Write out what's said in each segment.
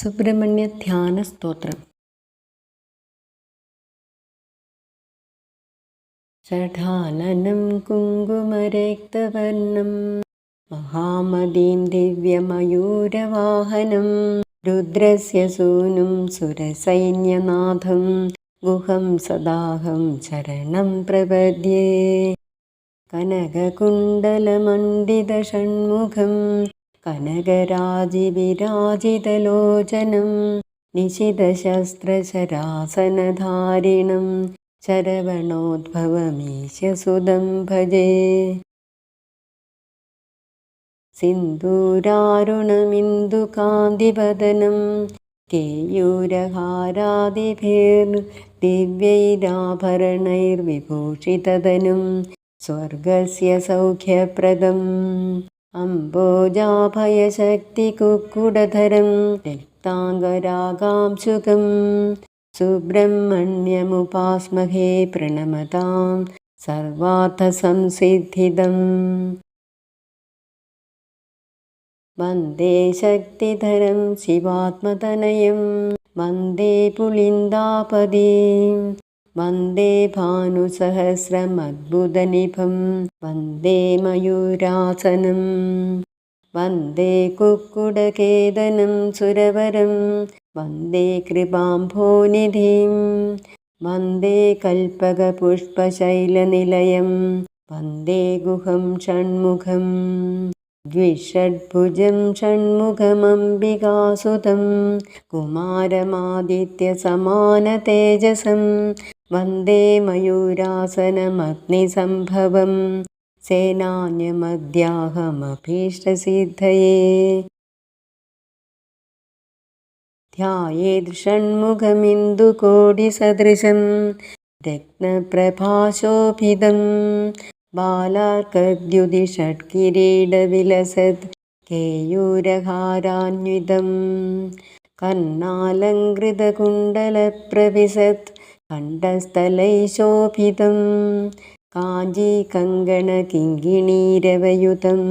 सुब्रह्मण्य षढालनं चालनं महामदीं दिव्यमयूरवाहनं रुद्रस्य सूनुं सुरसैन्यनाथं गुहं सदाहं चरणं प्रपद्ये कनककुण्डलमण्डितषण्मुखम् കനകരാജിവിരാജിതലോചനം നിശിതശസ്ത്രശരാസനധാരിണം ശരവണോദ്ഭവമീശസുതം ഭജേ സിന്ദൂരാരുണമിന്ദുകാന്തിവദനം കേയൂരഹാരാദിഭിർദിവ്യൈരാഭരണൈർവിഭൂഷിതതനും സ്വർഗസ്യ സൗഖ്യപ്രദം अम्बोजाभयशक्तिकुक्कुडधरं सुखं सुब्रह्मण्यमुपास्महे प्रणमतां सर्वार्थसंसिद्धिदम् वन्दे शक्तिधरं शिवात्मतनयं वन्दे पुलिन्दापदीम् वन्दे भानुसहस्रमद्भुतनिभं वन्दे मयूरासनं वन्दे कुक्कुडकेदनं सुरवरं वन्दे कृपाम्भोनिधिं वन्दे कल्पकपुष्पशैलनिलयं वन्दे गुहं षण्मुखं द्विषड्भुजं षण्मुखमम्बिकासुतं कुमारमादित्यसमानतेजसं വന്ദേ മയൂരാസനമഗ്നിസംഭവം സേനാന്യമദ്യാഹമഭീഷ്ടസിദ്ധയേ ध्यायेद्षण्मुखमिन्दुकोटिसदृशं रत्नप्रभाशोभिदं बालार्कद्युतिषट्किरीडविलसत् केयूरहारान्वितं कर्णालङ्कृतकुण्डलप्रविशत् കണ്ഠസ്ഥലൈശോഭിതം കാഞ്ചീകങ്കണകിങ്കിണീരവയുതം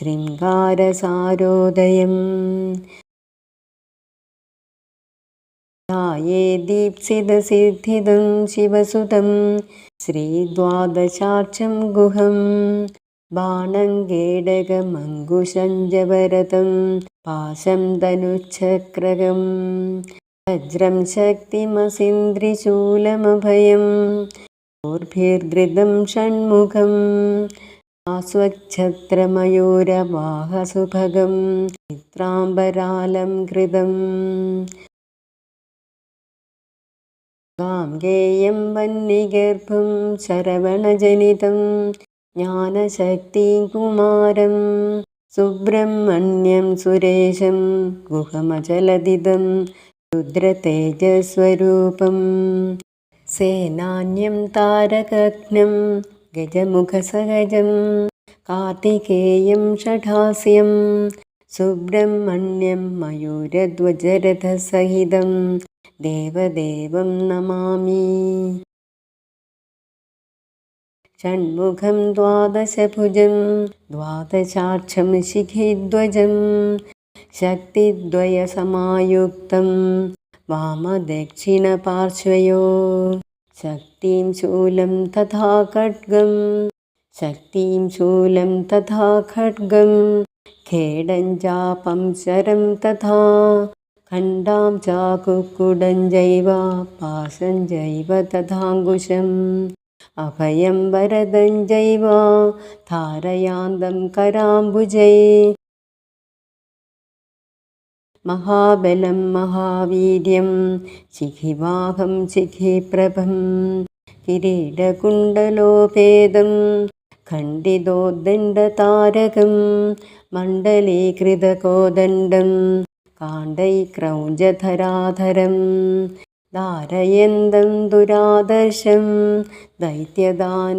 ശൃംഗാരസാരോദയം ध्याये दीप्सिदसिद्धिदं शिवसुतं श्रीद्वादशाक्षं गुहं बाणङ्गेडगमङ्गुशञ्जवरतं पाशं धनुच्छक्रगम् वज्रं शक्तिमसिन्द्रिशूलमभयं मूर्भिर्धृतं षण्मुखम् आस्वच्छत्रमयूरवाहसुभगं चित्राम्बरालं कृतम् गां गेयं वह्निगर्भं शरवणजनितं ज्ञानशक्तिं कुमारं सुब्रह्मण्यं सुरेशं गुहमचलदिदम् രുദ്രതേജസ്വരൂപം സേനാന്യം താരകഘ്നം ഗജമുഖസഹജം കാർത്തികേയം ഷഠാസ്യം സുബ്രഹ്മണ്യം മയൂരധ്വജരഥസഹിതം ദേവദേവം നമാമി षण्मुखं द्वादशभुजं द्वादशाक्षं शिखिध्वजं शक्तिद्वयसमायुक्तं वामदक्षिणपार्श्वयो शक्तिं शूलं तथा खड्गं शक्तिं शूलं तथा खड्गं खेडं शरं तथा खण्डां चाकुकुडं जैव पाशं जैव तथाङ्गुशम् अभयं वरदं जैव धारयान्दं कराम्बुजै महाबलं महावीर्यं शिखिवाहं शिखिप्रभं किरीटकुण्डलोपेदं खण्डितोद्दण्डतारकं मण्डलीकृतकोदण्डं काण्डैक्रौञ्जधराधरं धारयन्तं दुरादर्शं दैत्यदानवराक्षसै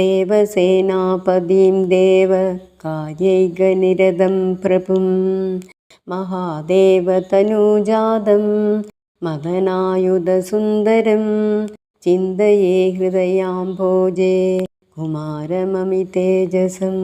ദേവസേനാപതിം ദേവ കാര്യൈകനിരതം പ്രഭും മഹാദേവതനൂജാതം മദനായുധസുന്ദരം ചിന്തയേ ഹൃദയാംഭോജേ കുമാരമമി തേജസം